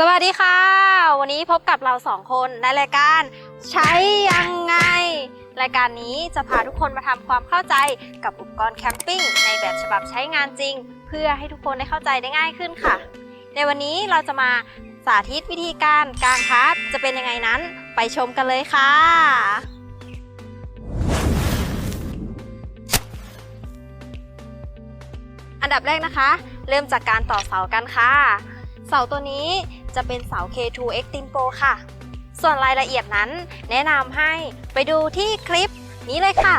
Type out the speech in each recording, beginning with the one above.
สวัสดีค่ะ วันนี้พบกับเราสองคนในรายการใช้ยังไง รายการนี้จะพาทุกคนมาทำความเข้าใจกับอุปกรณ์แคมปิ้งในแบบฉบับใช้งานจริง เพื่อให้ทุกคนได้เข้าใจได้ง่ายขึ้นค่ะ ในวันนี้เราจะมาสาธิตวิธีการการทับจะเป็นยังไงนั้นไปชมกันเลยค่ะ อันดับแรกนะคะ เริ่มจากการต่อเสากันค่ะ เสาตัวนี้ จะเป็นเสา K2 X t i m p o ค่ะ ส่วนรายละเอียดนั้นแนะนำให้ไปดูที่คลิปนี้เลยค่ะ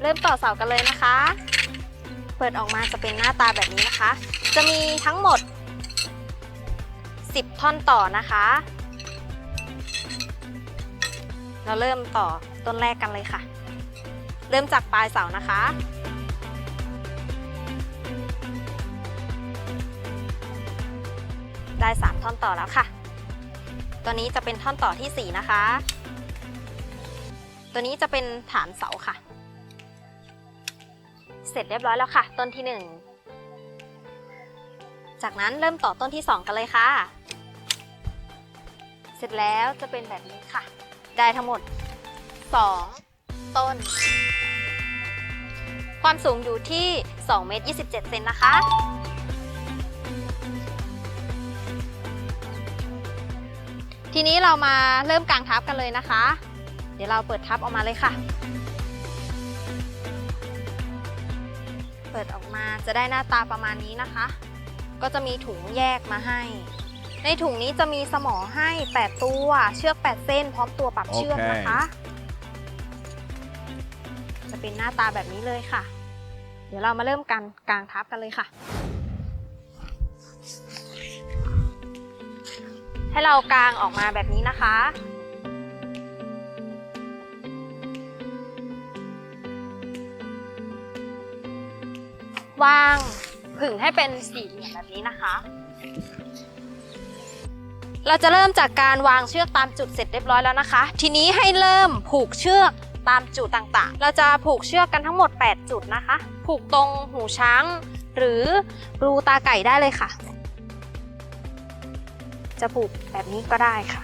เริ่มต่อเสากันเลยนะคะ เปิดออกมาจะเป็นหน้าตาแบบนี้นะคะ จะมีทั้งหมด 10 ท่อนต่อนะคะ เราเริ่มต่อต้นแรกกันเลยค่ะ เริ่มจากปลายเสานะคะ ได้ 3 ท่อนต่อแล้วค่ะ ตัวนี้จะเป็นท่อนต่อที่ 4 นะคะ ตัวนี้จะเป็นฐานเสาค่ะ เสร็จเรียบร้อยแล้วค่ะ ต้นที่ 1 จากนั้นเริ่มต่อต้นที่ 2 กันเลยค่ะ เสร็จแล้วจะเป็นแบบนี้ค่ะ ได้ทั้งหมด 2 ต้น ความสูงอยู่ที่2เมตร27เซนนะคะ ทีนี้เรามาเริ่มกางทับกันเลยนะคะ เดี๋ยวเราเปิดทับออกมาเลยค่ะ เปิดออกมาจะได้หน้าตาประมาณนี้นะคะ ก็จะมีถุงแยกมาให้ ในถุงนี้จะมีสมอให้ 8 ตัว เชือก 8 เส้น พร้อมตัวปรับเชือกนะคะ จะเป็นหน้าตาแบบนี้เลยค่ะ เดี๋ยวเรามาเริ่มกันกางทับกันเลยค่ะ ให้เรากางออกมาแบบนี้นะคะ วางผึ่งให้เป็นสี่เหลี่ยมแบบนี้นะคะ เราจะเริ่มจากการวางเชือกตามจุดเสร็จเรียบร้อยแล้วนะคะ ทีนี้ให้เริ่มผูกเชือกตามจุดต่างๆ เราจะผูกเชือกกันทั้งหมด 8 จุดนะคะ ผูกตรงหูช้าง หรือรูตาไก่ได้เลยค่ะ จะผูกแบบนี้ก็ได้ค่ะ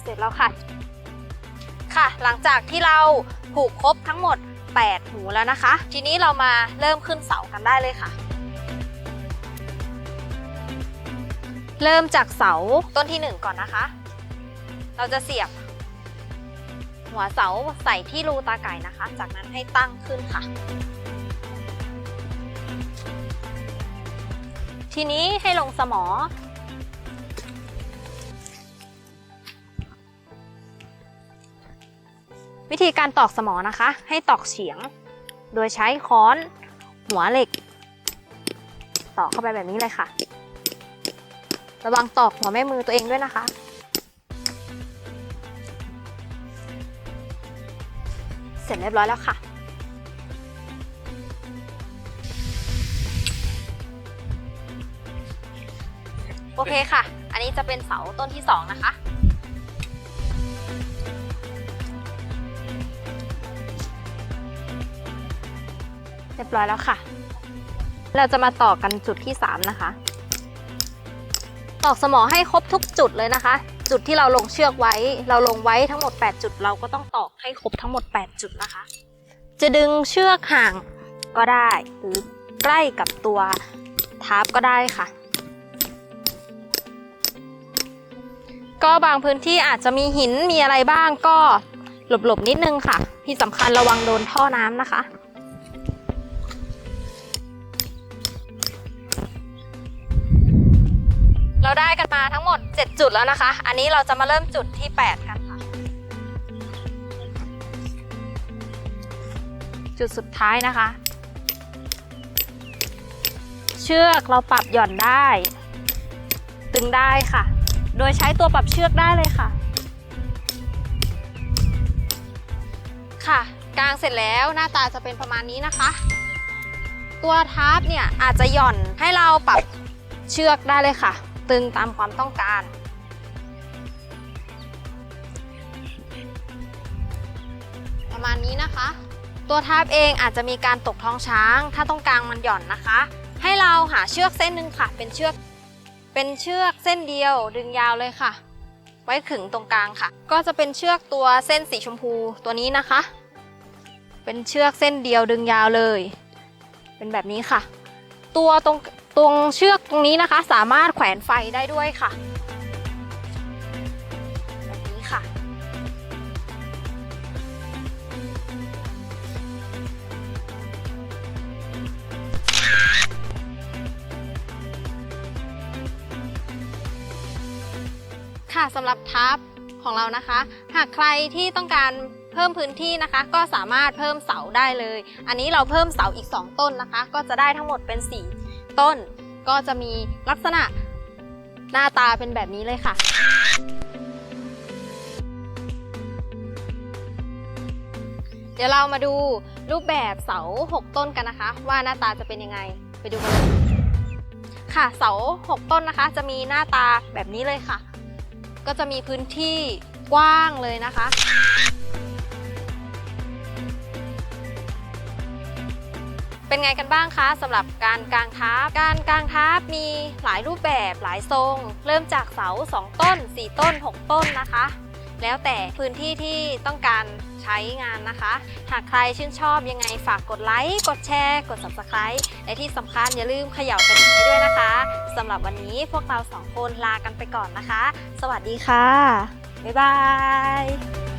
เสร็จแล้วค่ะ ค่ะ หลังจากที่เราผูกครบทั้งหมด 8 หูแล้วนะคะ ทีนี้เรามาเริ่มขึ้นเสากันได้เลยค่ะ เริ่มจากเสาต้นที่ 1 ก่อนนะคะ เราจะเสียบ หัวเสาใส่ที่รูตาไก่นะคะ จากนั้นให้ตั้งขึ้นค่ะ ทีนี้ให้ลงสมอ วิธีการตอกสมอนะคะ ให้ตอกเฉียง โดยใช้ค้อนหัวเหล็ก ตอกเข้าไปแบบนี้เลยค่ะ ระวังตอกหัวแม่มือตัวเองด้วยนะคะเสร็จเรียบร้อยแล้วค่ะ โอเคค่ะ อันนี้จะเป็นเสาต้นที่สองนะคะ เรียบร้อยแล้วค่ะ เราจะมาต่อกันจุดที่ 3 นะคะ ตอกสมอให้ครบทุกจุดเลยนะคะ จุดที่เราลงเชือกไว้ เราลงไว้ทั้งหมด 8 จุด เราก็ต้องตอกให้ครบทั้งหมด 8 จุดนะคะ จะดึงเชือกห่างก็ได้ หรือใกล้กับตัวทับก็ได้ค่ะ ก็บางพื้นที่อาจจะมีหินมีอะไรบ้างก็หลบๆนิดนึงค่ะ ที่สำคัญระวังโดนท่อน้ำนะคะเราได้กันมาทั้งหมด 7 จุดแล้วนะคะ อันนี้เราจะมาเริ่มจุดที่ 8 กันค่ะ จุดสุดท้ายนะคะ เชือกเราปรับหย่อนได้ ตึงได้ค่ะ โดยใช้ตัวปรับเชือกได้เลยค่ะ ค่ะกางเสร็จแล้วหน้าตาจะเป็นประมาณนี้นะคะ ตัวทับเนี่ยอาจจะหย่อนให้เราปรับเชือกได้เลยค่ะ ตึงตามความต้องการ ประมาณนี้นะคะ ตัวทาบเองอาจจะมีการตกท้องช้าง ถ้าต้องกลางมันหย่อนนะคะ ให้เราหาเชือกเส้นหนึ่งค่ะเป็นเชือก เป็นเชือกเส้นเดียวดึงยาวเลยค่ะ ไว้ขึงตรงกลางค่ะ ก็จะเป็นเชือกตัวเส้นสีชมพูตัวนี้นะคะ เป็นเชือกเส้นเดียวดึงยาวเลย เป็นแบบนี้ค่ะ ตัวตรงตรงเชือกตรงนี้นะคะ สามารถแขวนไฟได้ด้วยค่ะ ค่ะสำหรับทับของเรานะคะ หากใครที่ต้องการเพิ่มพื้นที่นะคะ ก็สามารถเพิ่มเสาได้เลย อันนี้เราเพิ่มเสาอีก 2 ต้นนะคะ ก็จะได้ทั้งหมดเป็น 4 ต้น ก็จะมีลักษณะหน้าตาเป็นแบบนี้เลยค่ะเดี๋ยวเรามาดูรูปแบบเสา 6 ต้นกันนะคะ ว่าหน้าตาจะเป็นยังไงไปดูกันเลยค่ะเสา 6 ต้นนะคะ จะมีหน้าตาแบบนี้เลยค่ะ ก็จะมีพื้นที่กว้างเลยนะคะ เป็นไงกันบ้างคะสำหรับการกางทับ การกางทับมีหลายรูปแบบหลายทรง เริ่มจากเสา 2 ต้น 4 ต้น 6 ต้นนะคะ แล้วแต่พื้นที่ที่ต้องการ ใช้งานนะคะ หากใครชื่นชอบยังไงฝากกดไลค์ กดแชร์ กด subscribe และที่สำคัญอย่าลืมเขย่ากระดิ่งให้ด้วยนะคะสำหรับวันนี้พวกเราสองคนลากันไปก่อนนะคะ สวัสดีค่ะ บ๊ายบาย